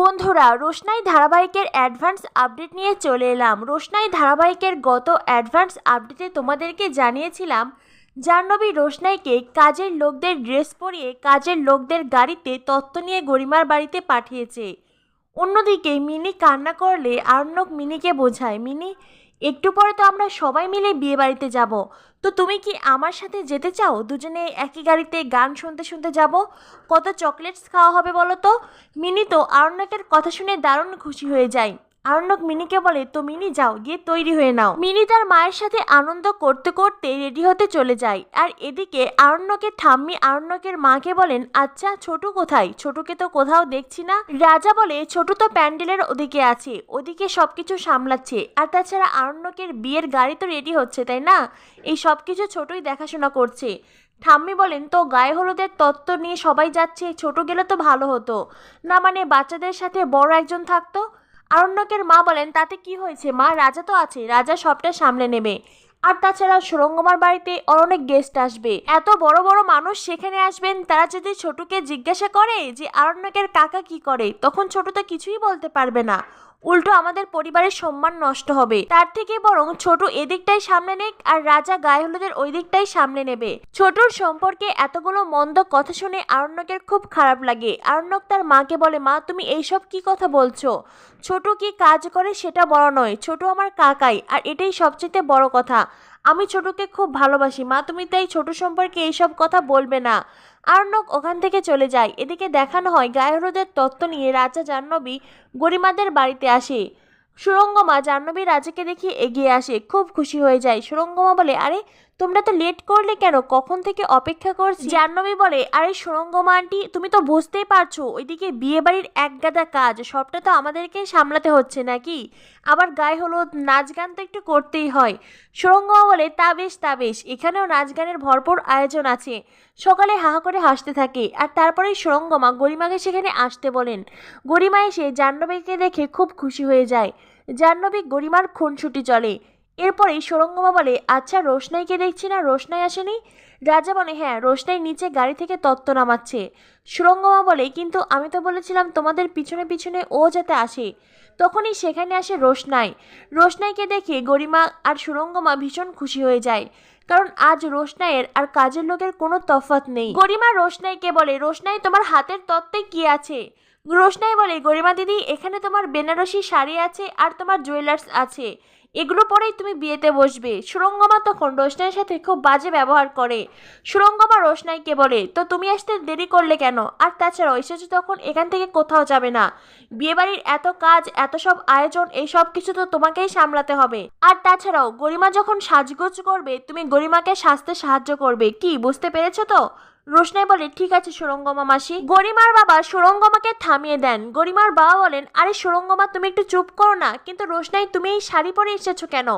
বন্ধুরা, রোশনাই ধারাবাহিকের advance update নিয়ে চলে এলাম। রোশনাই ধারাবাহিকের গত অ্যাডভান্স আপডেটে তোমাদেরকে জানিয়েছিলাম, জাহ্নবী রোশনাইকে কাজের লোকদের ড্রেস পরিয়ে কাজের লোকদের গাড়িতে তত্ত্ব নিয়ে গরিমার বাড়িতে পাঠিয়েছে। অন্যদিকে মিনি কান্না করলে আর্নক মিনিকে বোঝায়, মিনি একটু পরে তো আমরা সবাই মিলে বিয়ে বাড়িতে যাব। তো তুমি কি আমার সাথে যেতে চাও? দুজনে একই গাড়িতে গান শুনতে শুনতে যাব। কত চকলেটস খাওয়া হবে বলো তো? মিনি তো আরণ্যকের কথা শুনে দারুণ খুশি হয়ে যায়। আরণ্যক মিনিকে বলে, তো মিনি যাও, গিয়ে তৈরি হয়ে নাও। মিনি তার মায়ের সাথে আনন্দ করতে করতে রেডি হতে চলে যায়। আর এদিকে আরণ্যকের ঠাম্মি আরণ্যকের মাকে বলেন আচ্ছা ছোটু কোথায়? ছোটুকে তো কোথাও দেখছি না। রাজা বলে, ছোটু তো প্যান্ডেলের ওদিকে আছে, ওদিকে সবকিছু সামলাচ্ছে। আর তাছাড়া আরণ্যকের বিয়ের গাড়ি তো রেডি হচ্ছে, তাই না? এই সব কিছু ছোটই দেখাশোনা করছে। ঠাম্মি বলেন, তো গায়ে হলুদের তত্ত্ব নিয়ে সবাই যাচ্ছে, ছোট গেলে তো ভালো হতো। না মানে বাচ্চাদের সাথে বড় একজন থাকতো? আরণ্যকের মা বলেন, তাতে কি হয়েছে? মা, রাজা তো আছে, রাজা সবটা সামলে নেবে। আর তাছাড়া সুরঙ্গমার বাড়িতে অনেক গেস্ট আসবে। এত বড় বড় মানুষ সেখানে আসবেন, তারা যদি ছোটুকে জিজ্ঞাসা করে যে, আরণ্যকের কাকা কি করে, তখন ছোট তো কিছুই বলতে পারবে না। উল্টো আমাদের পরিবারের সম্মান নষ্ট হবে। তার থেকে বরং ছোট এদিকটাই সামনে নেক আর রাজা গায়ে হলুদের ওই দিকটাই সামনে নেবে। ছোটর সম্পর্কে এতগুলো মন্দ কথা শুনে আরণ্যকের খুব খারাপ লাগে। আরণ্যক তার মাকে বলে, মা, তুমি এইসব কি কথা বলছো? ছোট কি কাজ করে সেটা বড় নয়। ছোট আমার কাকাই, আর এটাই সবচেয়ে বড় কথা। আমি ছোটকে খুব ভালোবাসি, মা, তুমি তাই ছোট সম্পর্কে এইসব কথা বলবে না। আর্ণব ওখান থেকে চলে যায়। এদিকে দেখানো হয়, গায়ে হলুদের তত্ত্ব নিয়ে রাজা জাহ্নবী গরিমাদের বাড়িতে আসে। সুরঙ্গমা জাহ্নবী রাজাকে দেখি এগিয়ে আসে, খুব খুশি হয়ে যায়। সুরঙ্গমা বলে, আরে তোমরা তো লেট করলে কেন? কখন থেকে অপেক্ষা করছি? জাহ্নবী বলে, আরে সুরঙ্গমা আন্টি, তুমি তো বুঝতেই পারছ, ওইদিকে বিয়ে বাড়ির এক গাদা কাজ, সবটা তো আমাদেরকে সামলাতে হচ্ছে নাকি? আবার গায়ে হলুদ, নাচ গান তো একটু করতেই হয়। সুরঙ্গমা বলে, তা বেশ তা বেশ, এখানেও নাচ গানের ভরপুর আয়োজন আছে। সকালে হাহা করে হাসতে থাকে, আর তারপরে সুরঙ্গমা গরিমাকে সেখানে আসতে বলেন। গরিমা এসে জাহ্নবীকে দেখে খুব খুশি হয়ে যায়। জাহ্নবী গরিমার খুনসুটি চলে। এরপরেই সুরঙ্গমা বলে আচ্ছা রোশনাইকে দেখছি না, রোশনাই আসেনি? রাজা বলে হ্যাঁ রোশনাই নিচে গাড়ি থেকে তত্ত্ব নামাচ্ছে। সুরঙ্গমা বলে, কিন্তু আমি তো বলেছিলাম তোমাদের পিছনে পিছনে ও যাতে আসে। তখনই সেখানে আসে রোশনাই। রোশনাইকে দেখে গরিমা আর সুরঙ্গমা ভীষণ খুশি হয়ে যায়, কারণ আজ রোশনাইয়ের আর কাজের লোকের কোনো তফাৎ নেই। গরিমা রোশনাইকে বলে, রোশনাই, তোমার হাতের তত্ত্বে কি আছে? রোশনাই বলে, গরিমা দিদি, এখানে তোমার বেনারসি শাড়ি আছে আর তোমার জুয়েলার্স আছে। এগুলো পরেই তুমি বিয়েতে বসবে। সুরঙ্গমা তখন রোশনাইয়ের সাথে খুব বাজে ব্যবহার করে। সুরঙ্গমা রোশনাইকে বলে, তো তুমি আসতে দেরি করলে কেন? আর তাছাড়া ঐশ্বর্য তখন এখান থেকে কোথাও যাবে না। বিয়েবাড়ির এত কাজ, এত সব আয়োজন, এই সব কিছু তো তোমাকেই সামলাতে হবে। আর তাছাড়াও গরিমা যখন সাজগোজ করবে, তুমি গরিমাকে সাজতে সাহায্য করবে। কি, বুঝতে পেরেছ তো? রোশনাই বলে, ঠিক আছে সুরঙ্গমা মাসি। গরিমার বাবা সুরঙ্গমাকে থামিয়ে দেন। গরিমার বাবা বলেন, আরে সুরঙ্গমা, তুমি একটু চুপ করো না। কিন্তু রোশনাই, তুমি এই শাড়ি পরে এসেছ কেন?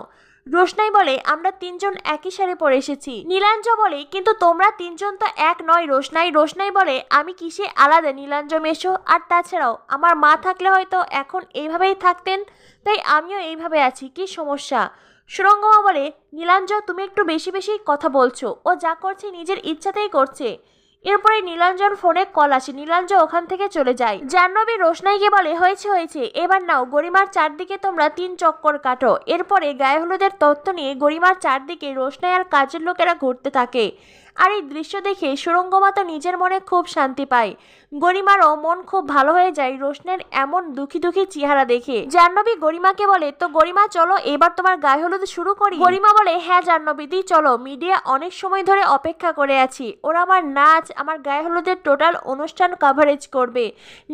রোশনাই বলে, আমরা তিনজন একই শাড়ি পরে এসেছি। নীলাঞ্জ বলে, কিন্তু তোমরা তিনজন তো এক নয় রোশনাই। রোশনাই বলে, আমি কিসে আলাদা নীলাঞ্জ মেশো? আর তাছাড়াও, আমার মা থাকলে হয়তো এখন এইভাবেই থাকতেন। তাই আমিও এইভাবে আছি। কি সমস্যা? সুরঙ্গমা বলে নীলাঞ্জ তুমি একটু বেশি বেশি কথা বলছো। ও যা করছে নিজের ইচ্ছাতেই করছে। এরপরে নীলাঞ্জন ফোনে কল আসে। নীলাঞ্জ ওখান থেকে চলে যায়। জাহ্নবী রোশনাইকে বলে, হয়েছে হয়েছে। এবার নাও, গরিমার চারদিকে তোমরা তিন চক্কর কাটো। এরপরে গায়ে হলুদের তত্ত্ব নিয়ে গরিমার চারদিকে রোশনাই আর কাজের লোকেরা ঘুরতে থাকে। আর এই দৃশ্য দেখে সুরঙ্গমা তো নিজের মনে খুব শান্তি পায়। গরিমারও মন খুব ভালো হয়ে যায় রোশনের এমন দুঃখী দুঃখী চেহারা দেখে। জাহ্নবী গরিমাকে বলে, তো গরিমা চলো এবার তোমার গায়ে হলুদ শুরু করি? গরিমা বলে হ্যাঁ জাহ্নবী, দি, চলো। মিডিয়া অনেক সময় ধরে অপেক্ষা করে আছি। ওরা আমার নাচ, আমার গায়ে হলুদের টোটাল অনুষ্ঠান কভারেজ করবে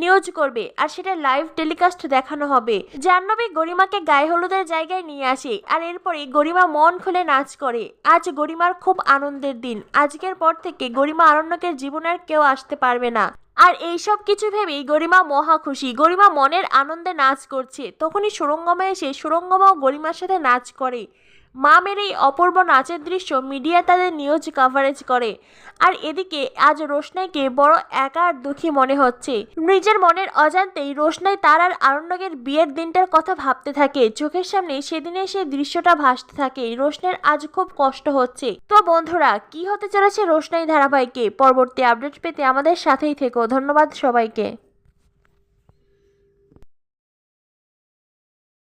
নিউজ করবে, আর সেটা লাইভ টেলিকাস্ট দেখানো হবে। জাহ্নবী গরিমাকে গায়ে হলুদের জায়গায় নিয়ে আসে, আর এরপরে গরিমা মন খুলে নাচ করে। আজ গরিমার খুব আনন্দের দিন। আজকের পর থেকে গরিমা আরণ্যকের জীবনের কেউ আসতে পারবে না। আর এইসব কিছু ভেবেই গরিমা মহা খুশি। গরিমা মনের আনন্দে নাচ করছে। তখনই সুরঙ্গমা এসে সুরঙ্গমাও গরিমার সাথে নাচ করে। মামের এই অপূর্ব নাচের দৃশ্য মিডিয়া তাদের নিউজ কাভারেজ করে। আর এদিকে আজ রোশনাইকে বড় একা আর দুঃখী মনে হচ্ছে। নিজের মনের অজান্তেই রোশনাই তার আর আরণ্যকের বিয়ের দিনটার কথা ভাবতে থাকে। চোখের সামনে সেদিনে সেই দৃশ্যটা ভাসতে থাকে। রোশনের আজ খুব কষ্ট হচ্ছে। তো বন্ধুরা, কি হতে চলেছে রোশনাই ধারাবাহিকে? পরবর্তী আপডেট পেতে আমাদের সাথেই থেকো। ধন্যবাদ সবাইকে।